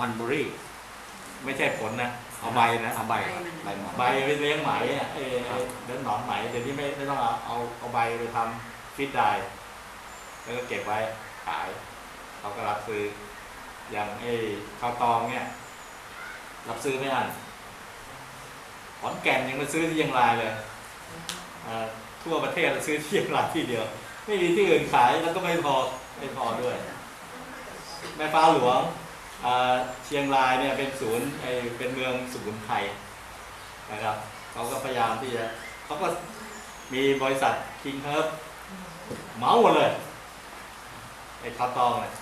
มันเบอรี่ ไม่ใช่ผลนะเอาใบนะเอาใบใบมันใบไปเลี้ยงไหมอะเออเลี้ยงหนอนไหมเดี๋ยวนี้ไม่ไม่ต้องเอาเอาเอาใบไปทำฟิตไดร์แล้วก็เก็บไว้ขายเขาก็รับซื้อ อย่างไอ้ข้าวตองเนี่ย รับซื้อไม่อันขอนแก่นยังมาซื้อที่เชียงรายเลยอ่าทั่วประเทศเราซื้อที่เชียงรายที่เดียว ไม่มีที่อื่นขายแล้วก็ไม่พอไม่พอด้วย แม่ฟ้าหลวงอ่า เชียงรายเนี่ยเป็นศูนย์เป็นเมืองสมุนไพรนะครับเขาก็พยายามที่จะเขาก็มีบริษัทคิงเฮิร์บเหมาหมดเลยไอ้ข้าวตองเนี่ย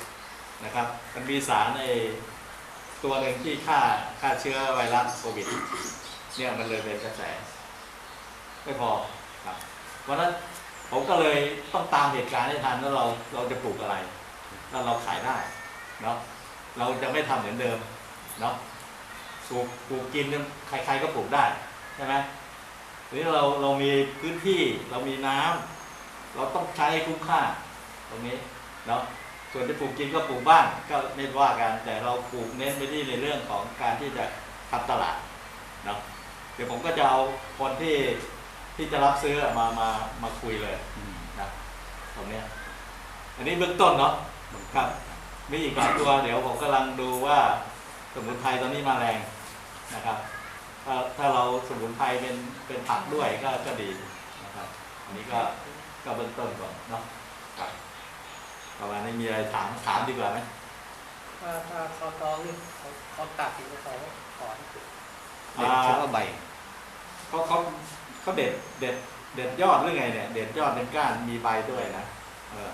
นะครับ มันมีสารไอ้ตัวหนึ่งที่ฆ่าฆ่าเชื้อไวรัสโควิดเนี่ยมันเลยเป็นกระแสไม่พอครับวันนั้นผมก็เลยต้องตามเหตุการณ์ให้ทันว่าเราเราจะปลูกอะไร แล้วเราขายได้เนาะ เราจะไม่ทำเหมือนเดิมเนาะปลูกปลูกกินเนี่ยใครๆก็ปลูกได้ใช่ไหมทีนี้เราเรามีพื้นที่เรามีน้ำเราต้องใช้ให้คุ้มค่าตรงนี้เนาะส่วนจะปลูกกินก็ปลูกบ้านก็ไม่ว่ากันแต่เราปลูกเน้นไปที่ในเรื่องของการที่จะทำตลาดเนาะเดี๋ยวผมก็จะเอาคนที่ที่จะรับซื้อมามามาคุยเลยอืมนะตรงเนี้ยอันนี้เบื้องต้นเนาะครับ มีอีกหลายตัวเดี๋ยวผมกำลังดูว่าสมุนไพรตอนนี้มาแรงนะครับ ถ้าถ้าเราสมุนไพรเป็นเป็นผักด้วยก็ก็ดีนะครับอันนี้ก็ก็เบื้องต้นก่อนเนาะครับประมาณนี้มีอะไรถามถามดีกว่าไหมถ้าถ้าเขาตองนี่เขาเขาตัดอยู่เขาถอนเด็ดเชื้อใบเขาเขาเขาเด็ดเด็ดเด็ดยอดหรือไงเนี่ย เด็ดยอดเป็นก้านมีใบด้วยนะเออ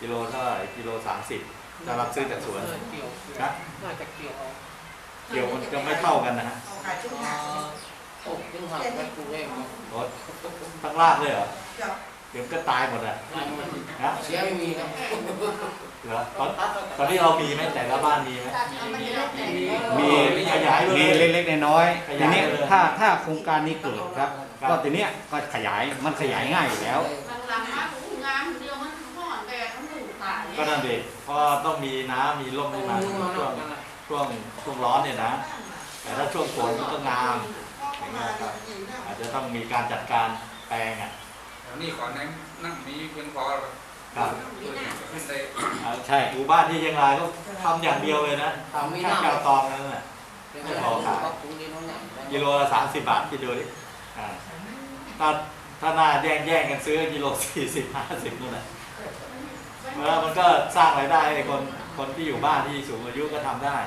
กิโลเท่าไหร่กิโลสามสิบ จะรับซื้อจากสวนเออเกี่ยวเกี่ยวนะน่าจะเกี่ยวเอาเกี่ยวมันจะไม่เท่ากันนะฮะเอาขายช่วงเอ่หน้าอปลูกขึ้นหักไปปลูกเองเนาะรถทั้งรากเลยเหรอเดี๋ยวเดี๋ยวก็ตายหมดอะฮะเสียไม่มีครับเหรอตอนตอนนี้เรามีไหมแต่ละบ้านมีไหมมีมีขยายไปเลยมีเล็กๆน้อยๆขทียายนี้ไปเลยถ้าถ้าโครงการนี้เกิดครับครับ ก็ทีเนี้ยก็ขยายมันขยายง่ายอยู่แล้ว กตายก็นั่นเด็กเพราะต้องมีน้ำมีร่มให้มันช่วงช่วงช่วงร้อนเนี่ยนะ แต่ถ้าช่วงฝนมันก็งามอย่างเงี้ยครับอาจจะต้องมีการจัดการแปลงอะเดี๋ยวนี้ก่อนนั้นนั่งมีเพียงพอแล้วครับขึ้นได้อ่าใช่หมู่บ้านที่เชียงรายก็ทำอย่างเดียวเลยนะทำแค่กาวตองนั่นแหละไม่พอขายปลูกดินเขาเนี่ยกิโลละสามสิบบาทที่ดูดิอ่าถ้าถ้าหน้าแย่งแย่งกันซื้อกิโลสี่สิบห้าสิบนู่นแหละ แล้วมันก็สร้างรายได้ให้คนคนที่อยู่บ้านที่สูงอายุก็ทำได้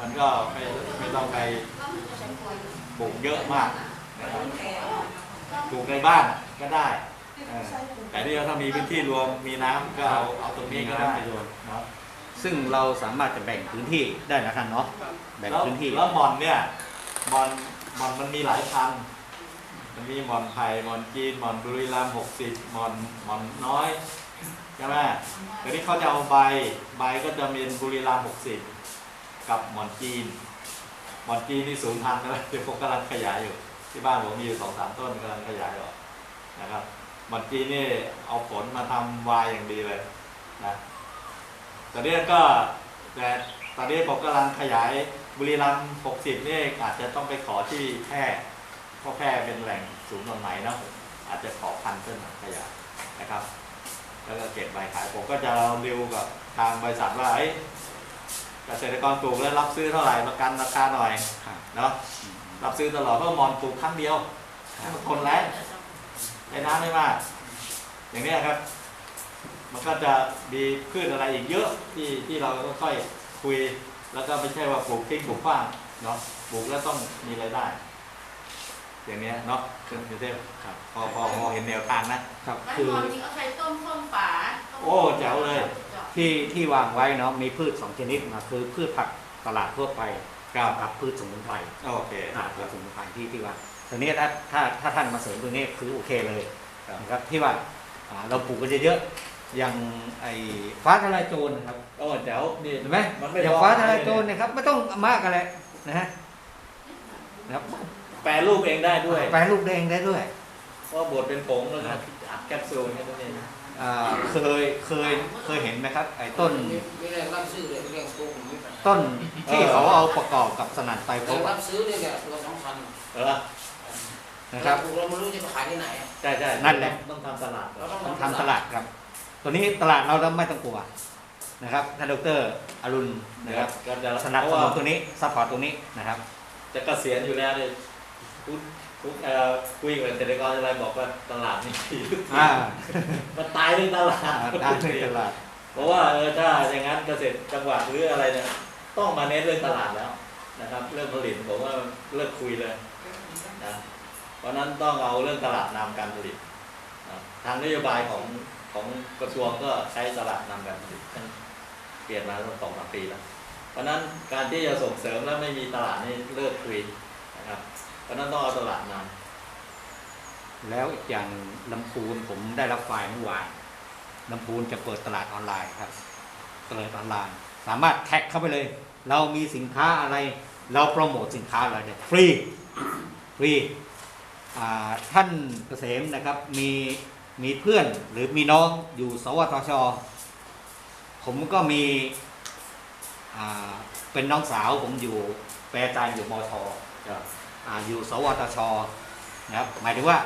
มันก็ไม่ไม่ต้องไปปลูกเยอะมากนะครับปลูกในบ้านก็ได้เออแต่นี่ถ้ามีพื้นที่รวมมีน้ำก็เอาเอาตรงนี้ก็ได้เนาะซึ่งเราสามารถจะแบ่งพื้นที่ได้นะท่านเนาะแบ่งแล้วพื้นที่แล้วหมอนเนี่ยหมอนหมอนมันมีหลายพันธุ์มันมีหมอนไผ่หมอนจีนหมอนบุรีรัมย์หกสิบหมอนหมอนน้อย ใช่ไหมแต่นี่เขาจะเอาใบ ใบก็จะมีบุรีรัมย์หกสิบกับหมอนจีน หมอนจีนนี่ศูนย์พันธุ์นะเดี๋ยวผมกำลังขยายอยู่ ที่บ้านผมมีอยู่สองสามต้นกำลังขยายออกนะครับ หมอนจีนนี่เอาผลมาทำวายอย่างดีเลยนะตอนนี้ก็แต่ตอนนี้ผมกำลังขยายบุรีรัมย์60นี่อาจจะต้องไปขอที่แพร่เพราะแพร่เป็นแหล่งศูนย์หน่อไหมเนาะอาจจะขอพันธุ์ต้นขยายนะครับ แล้วก็เก็บใบขายผมก็จะดิวกับทางบริษัทว่าเอ้ยเกษตรกรปลูกแล้วรับซื้อเท่าไหร่ประกันราคาหน่อยครับเนาะรับซื้อตลอดเพราะมอนปลูกครั้งเดียวให้มันทนแรงใช้น้ำไม่มากอย่างเนี้ยครับ มันก็จะมีพืชอะไรอีกเยอะที่ที่เราต้องค่อยคุย แล้วก็ไม่ใช่ว่าปลูกทิ้งปลูกขว้างเนาะปลูกแล้วต้องมีรายได้ อย่างเนี้ยเนาะคุณสุเทพครับพอพอพอเห็นแนวทางนะครับมันคือหอนจริงเอาใส่ต้มส้มฝาโอ้แจ๋วเลยที่ที่วางไว้เนาะมีพืชสองชนิดนะคือพืชผักตลาดทั่วไปครับกับพืชสมุนไพรโอเคอ่าพืชสมุนไพรที่ที่ว่าทีนี้ถ้าถ้าถ้าท่านมาเสริมตรงนี้คือโอเคเลยครับ นะครับที่ว่าอ่าเราปลูกกันเยอะๆอย่างไอ้ฟ้าทลายโจรนะครับโอ้แจ๋วนี่ เห็นไหมมันไม่อย่างร้อนฟ้าทลายโจรเนี่ยครับไม่ต้องมากอะไรนะฮะนะครับ แปรรูปเองได้ด้วยแปรรูปแดงได้ด้วยเพราะบดเป็นผงแล้วก็อัดแคปซูลแค่นั้นเองออ่าเคยเคยเคยเห็นไหมครับ ไอ้ต้น ไม่ได้รับซื้อเลยเรื่องโกงไม่ไปต้นที่เขาเอาประกอบกับสนั่นไตรภแต่พรับซื้อเนี่ยแหละเราสองพันเออนะครับ เราไม่รู้จะไปขายที่ไหนอะใช่ใช่นั่นแหละ ต้องทำตลาดเราต้องต้องทำตลาดครับ ตัวนี้ตลาดเราไม่ต้องกลัวนะครับท่านดรอรุณนะนะคครัรับบก็จะสนับเพสราะนุว่านตัวนี้ซัพพอร์ตตรงนี้นะครับ จะเกษียณอยู่แล้วเนี่ย ทุกทุกเอ่อคุยกับเกษตรกรอะไรบอกว่าตลาดนี่ดีอ่ามันตายเรื่องตลาดด้านในตลาด เพราะว่าเออถ้าอย่างนั้นเกษตรจังหวัดหรืออะไรเนี่ยต้องมาเน้นเรื่องตลาดแล้วนะครับ เรื่องผลิตผมว่าเลิกคุยเลยนะเพราะฉะนั้นต้องเอาเรื่องตลาดนำการผลิตนะทางนโยบายของของกระทรวงก็ใช้ตลาดนำการผลิตตั้งเปลี่ยนมาตั้งสองสามปีแล้ว เพราะฉะนั้นการที่จะส่งเสริมแล้วไม่มีตลาดนี่เลิกคุยนะครับ เพราะฉะนั้นต้องเอาตลาดนำแล้วอีกอย่างลำพูนผมได้รับไฟล์เมื่อวานลำพูนจะเปิดตลาดออนไลน์ครับตลาดออนไลน์ สามารถแท็กเข้าไปเลย เรามีสินค้าอะไร เราโปรโมทสินค้าอะไรเนี่ยฟรีฟรีท่านเกษมนะครับมีมีเพื่อนหรือมีน้องอยู่สวทช ผมก็มีเป็นน้องสาวผมอยู่แปรจารย์อยู่มทอ อยู่สวทชนะครับหมายถึงว่า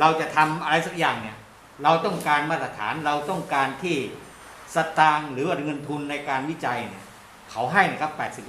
เราจะทำอะไรสักอย่างเนี่ยเราต้องการมาตรฐานเราต้องการที่สตางค์หรือว่าเงินทุนในการวิจัยเนี่ยเขาให้นะครับ80%